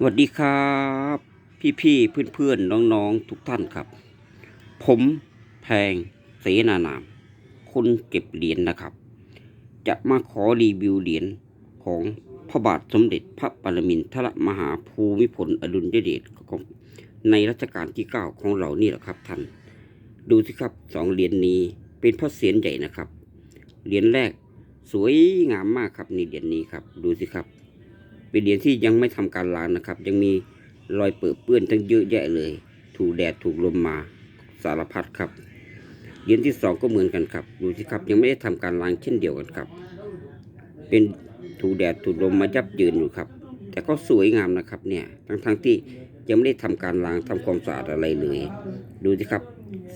สวัสดีครับ พี่พี่เพื่อนเพื่อนๆน้องๆทุกท่านครับ ผมแพงเสนานาม คนเก็บเหรียญนะครับ จะมาขอรีวิวเหรียญของพระบาทสมเด็จพระปรมินทรมหาภูมิพลอดุลยเดชของในรัชกาลที่ 9 ของเรานี่แหละครับท่าน ดูสิครับสองเหรียญนี้เป็นพระเศียรใหญ่นะครับ เหรียญแรกสวยงามมากครับนี่เหรียญนี้ครับ ดูสิครับ เป็นเหรียญที่ยังไม่ทำการล้างนะครับ ยังมีรอยเปื้อนเปื้อนตั้งเยอะแยะเลย ถูกแดดถูกลมมาสารพัดครับเหรียญที่สองก็เหมือนกันครับดูสิครับยังไม่ได้ทำการล้างเช่นเดียวกันครับ เป็นถูกแดดถูกลมมายับเยินอยู่ครับ แต่ก็สวยงามนะครับเนี่ยทั้งทั้งๆที่ยังไม่ได้ทำการล้างทำความสะอาดอะไรเลย ดูสิครับ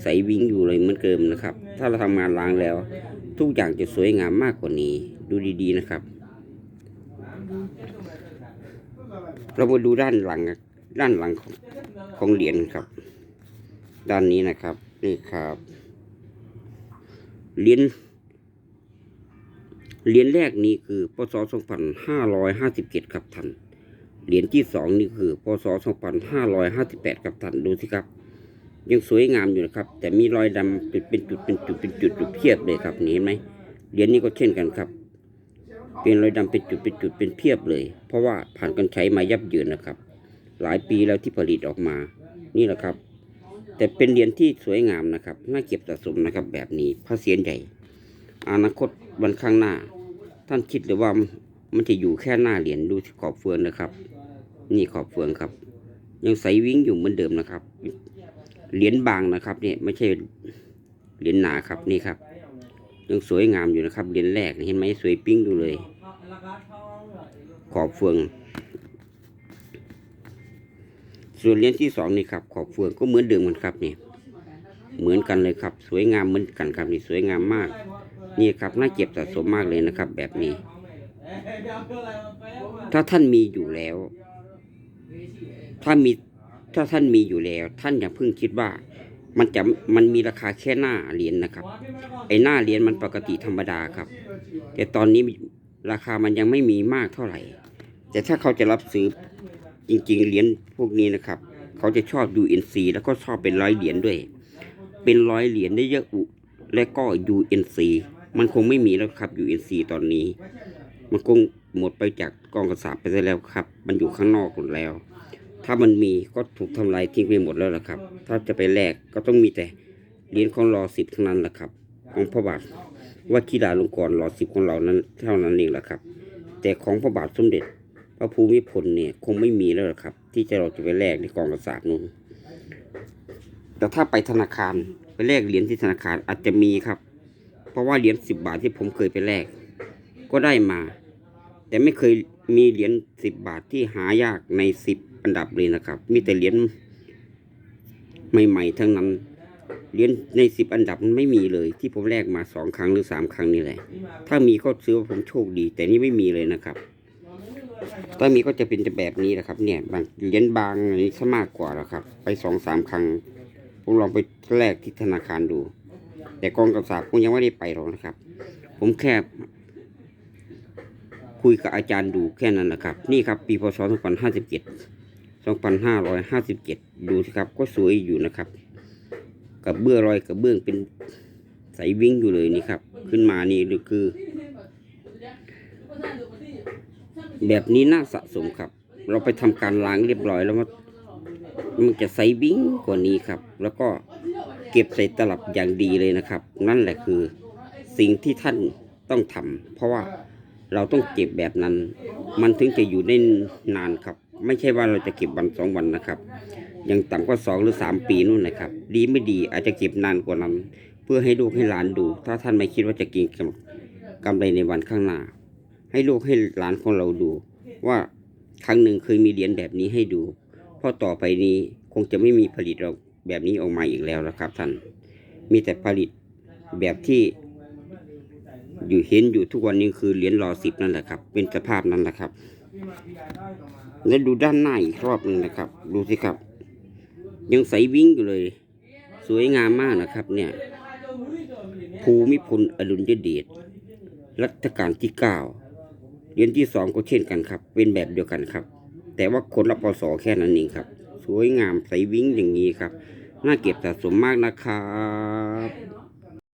ใสวิ่งอยู่เลยเหมือนเดิมนะครับ ถ้าเราทำงานล้างแล้ว ทุกอย่างจะสวยงามมากกว่านี้ ดูดีๆนะครับ เรามาดูด้านหลังด้านหลังของของเหรียญครับ ด้านนี้นะครับนี่ครับเหรียญเหรียญแรกนี้คือพศ2557 ครับท่านเหรียญที่สองนี่คือพศ2558 ครับท่านดูสิครับ ยังสวยงามอยู่นะครับ แต่มีรอยดำเป็นจุดเป็นจุดเป็นจุดจุดเพียบเลยครับเห็นไหมเหรียญนี้ก็เช่นกันครับ เป็นรอยดำเป็นจุดเป็นจุดเป็นเพียบเลย เพราะว่าผ่านการใช้มายับเยินนะครับ หลายปีแล้วที่ผลิตออกมา นี่แหละครับ แต่เป็นเหรียญที่สวยงามนะครับ น่าเก็บสะสมนะครับ แบบนี้พระเศียรใหญ่ อนาคตวันข้างหน้า ท่านคิดหรือว่ามันจะอยู่แค่หน้าเหรียญดูที่ขอบเฟืองนะครับ นี่ขอบเฟืองครับ ยังใสวิ่งอยู่เหมือนเดิมนะครับ เหรียญบางนะครับเนี่ยไม่ใช่เหรียญหนาครับนี่ครับ ยังสวยงามอยู่นะครับเหรียญแรกเห็นไหมสวยปิ้งดูเลย ขอบเฟือง ส่วนเหรียญที่สองนี่ครับ ขอบเฟืองก็เหมือนเดิมกันครับนี่เหมือนกันเลยครับ สวยงามเหมือนกันครับนี่สวยงามมาก นี่ครับน่าเก็บสะสมมากเลยนะครับ แบบนี้ ถ้าท่านมีอยู่แล้ว ถ้ามีถ้าท่านมีอยู่แล้ว ท่านอย่าเพิ่งคิดว่า มันจะมันมีราคาแค่หน้าเหรียญนะครับ ไอหน้าเหรียญมันปกติธรรมดาครับ แต่ตอนนี้ราคามันยังไม่มีมากเท่าไหร่ แต่ถ้าเขาจะรับซื้อจริงๆเหรียญพวกนี้นะครับ เขาจะชอบ UNC แล้วก็ชอบเป็นร้อยเหรียญด้วย เป็นร้อยเหรียญได้เยอะอุและก็ UNC มันคงไม่มีแล้วครับ UNC ตอนนี้ มันคงหมดไปจากกองกระสาบไปแล้วครับ มันอยู่ข้างนอกหมดแล้ว ถ้ามันมีก็ถูกทำลายทิ้งไปหมดแล้วล่ะครับ ถ้าจะไปแลกก็ต้องมีแต่เหรียญของรอสิบเท่านั้นแหละครับ ของพระบาทวชิราลงกรรอสิบของเรานั้นเท่านั้นเองแหละครับ แต่ของพระบาทสมเด็จ พระภูมิพลเนี่ยคงไม่มีแล้วล่ะครับ ที่จะเราจะไปแลกในกองกระสาบนู้นแต่ถ้าไปธนาคารไปแลกเหรียญที่ธนาคารอาจจะมีครับ เพราะว่าเหรียญสิบบาทที่ผมเคยไปแลกก็ได้มา แต่ไม่เคยมีเหรียญสิบบาทที่หายากในสิบ อันดับเลยนะครับ มีแต่เหรียญใหม่ๆ ทั้งนั้นเหรียญในสิบอันดับมันไม่มีเลย ที่ผมแลกมาสองครั้งหรือสามครั้งนี่แหละ ถ้ามีก็ซื้อว่าผมโชคดี แต่นี่ไม่มีเลยนะครับ ถ้ามีก็จะเป็นแบบนี้แหละครับ เนี่ยบางเหรียญบางอันนี้ซะมากกว่าแล้วครับ ไปสองสามครั้ง ผมลองไปแลกที่ธนาคารดู แต่กองกับสากผมยังไม่ได้ไปหรอกนะครับ ผมแค่คุยกับอาจารย์ดูแค่นั้นแหละครับ นี่ครับ ปีพศ2557 2557 ดูสิครับ ก็สวยอยู่นะครับ กับเบื้อรอยกับเบื้องเป็นใสวิ่งอยู่เลยนี่ครับ ขึ้นมานี่หรือคือ แบบนี้น่าสะสมครับ เราไปทำการล้างเรียบร้อยแล้วมันมันจะใสวิ่งกว่านี้ครับ แล้วก็เก็บใส่ตลับอย่างดีเลยนะครับ นั่นแหละคือสิ่งที่ท่านต้องทำเพราะว่าเราต้องเก็บแบบนั้น มันถึงจะอยู่ได้นานครับ ไม่ใช่ว่าเราจะเก็บวันสองวันนะครับ ยังต่ำก็สองหรือสามปีนู่นนะครับ ดีไม่ดีอาจจะเก็บนานกว่านั้น เพื่อให้ลูกให้หลานดู ถ้าท่านไม่คิดว่าจะเกินกำไรในวันข้างหน้า ให้ลูกให้หลานของเราดู ว่าครั้งหนึ่งเคยมีเหรียญแบบนี้ให้ดูเพราะต่อไปนี้คงจะไม่มีผลิตเราแบบนี้ออกมาอีกแล้วนะครับ ท่าน มีแต่ผลิตแบบที่ อยู่เห็นอยู่ทุกวันนี้คือเหรียญรอสิบนั่นแหละครับ เป็นสภาพนั้นแหละครับ แล้วดูด้านหน้าอีกรอบหนึ่งนะครับ ดูสิครับ ยังใสวิ่งอยู่เลย สวยงามมากนะครับ เนี่ย ภูมิพลอดุลยเดชรัชกาลที่เก้าเรียญที่สองก็เช่นกันครับ เป็นแบบเดียวกันครับ แต่ว่าคนละปศแค่นั้นเองครับ สวยงามใสวิ้งอย่างนี้ครับ น่าเก็บสะสมมากนะครับ